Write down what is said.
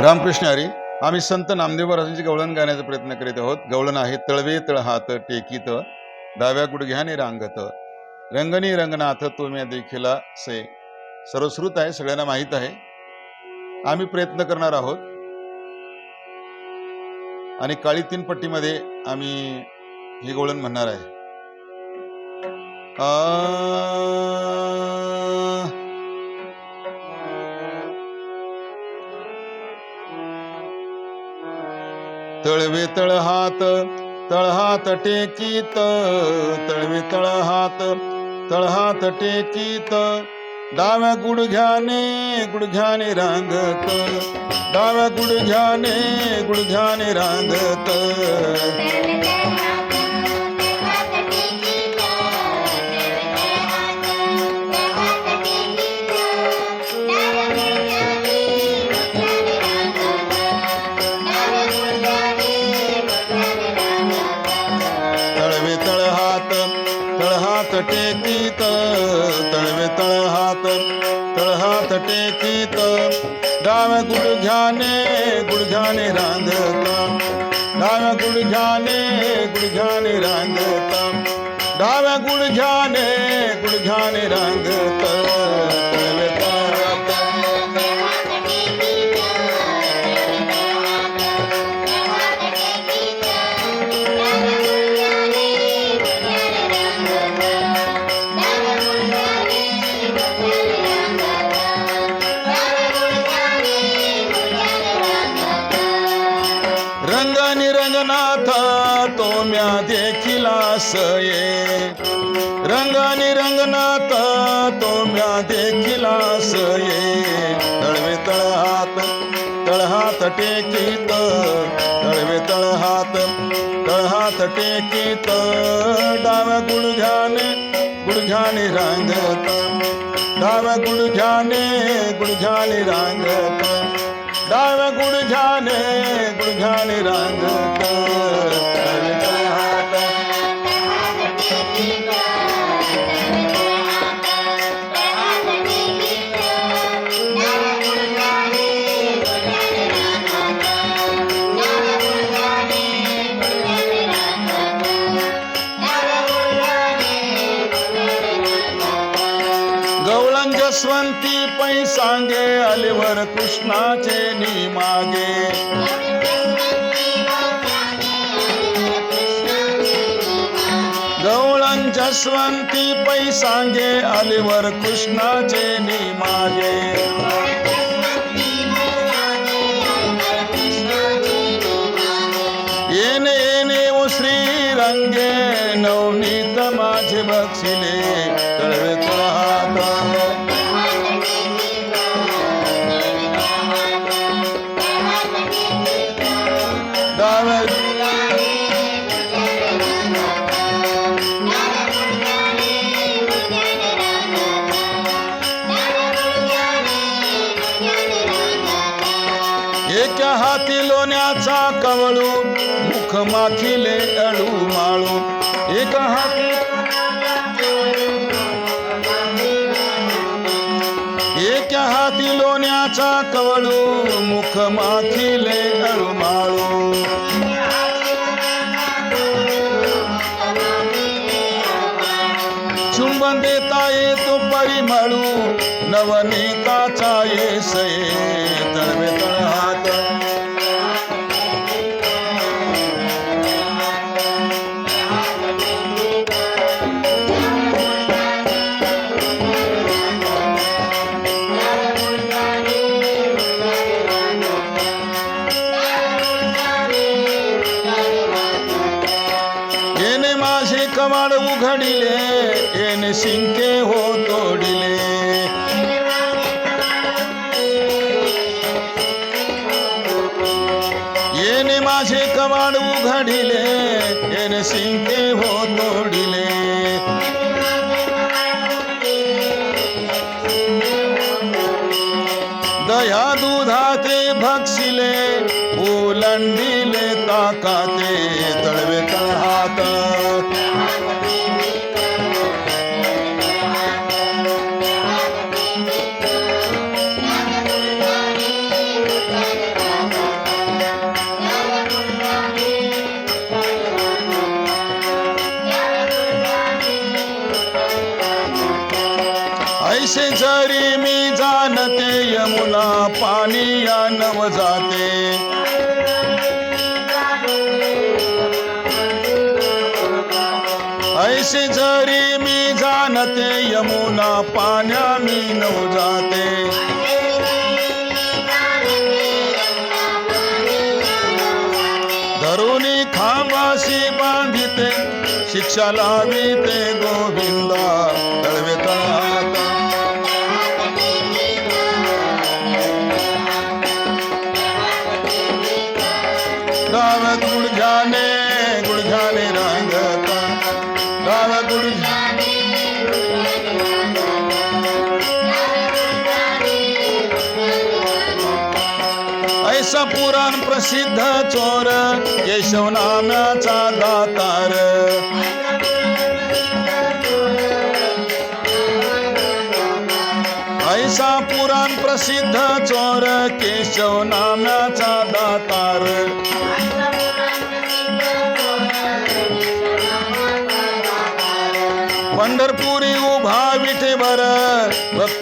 रामकृष्ण हरी आम्ही संत नामदेव महाराजांची गवळण गाण्याचा प्रयत्न करीत आहोत. गवळण आहे तळवे तळ हात टेकीत डाव्या गुडघ्याने रांगत. रंगनी रंगनाथ तुम्ही देखीला से सर्वश्रुत आहे सगळ्यांना माहीत आहे. आम्ही प्रयत्न करणार आहोत. आणि काळी तीन पट्टीमध्ये आम्ही हे गवळण म्हणणार आहे. आ तळवे तळहात तळहात टेकीत तळवे तळहात तळहात टेकीत. डाव्या गुडघ्याने गुडघ्याने रांगत डाव्या गुडघ्याने गुडघ्याने रांगत. तळहात टेकीत तळवे तळ हात तळहात टेकीत डाव्या गुडघ्याने गुडघ्याने रांगत डाव्या गुडघ्याने गुडघ्याने रांगत डाव्या गुडघ्याने गुडघ्याने रांगत रंगनाथ तो म्या देखिला सये रंगानी रंगनाथ तो म्या देखिला सये तळवे तळहात तळहात टेकीत, तळवे तळहात तळहात टेकीत। डाव्या गुडघ्याने गुडघ्याने रांगत। डाव्या गुडघ्याने गुडघ्याने रांगत। ਸਾਵ ਗੁਣ ਜਾਣੇ ਗੁਣ ਜਾਣੇ ਰੰਗ ਕਰ। जसवंती पै सांगे आलेवर कृष्णाचे नी मागे। गवळण जसवंती पै सांगे आलेवर कृष्णाचे नी मागे। येणे येणे ओ श्री रंगे नवनीत माझे बक्षिले। मुख माखिले अळू माळू. एका हाती एका हाती लोण्याचा कवळू, मुख माखिले अळू माळू. चुंबन देता येतो परिमळू नवनीताचा येसये तळवे तळहात कवाड उघडिले येणे शिंके हो तोडिले। येणे माझे कवाड उघडिले येणे शिंके हो तोडिले। दया दुधाते भक्षिले ओलंडिले ताकाते, तळवे तळहात। ऐसे जरी मी जाणते यमुना पाणी या नव जाते. ऐसे जरी मी जाणते यमुना पाण्या मी नव जाते. धरुणी खांबाशी बांधिते शिक्षा लाविते गोविंदा. तळवेता गुडघ्याने गुडघ्याने रांगता. डाव गुडघ्या ऐसा पुराण प्रसिद्ध चोर केशव नाम्याचा दातार. ऐसा पुराण प्रसिद्ध चोर केशव नाम्याचा दातार.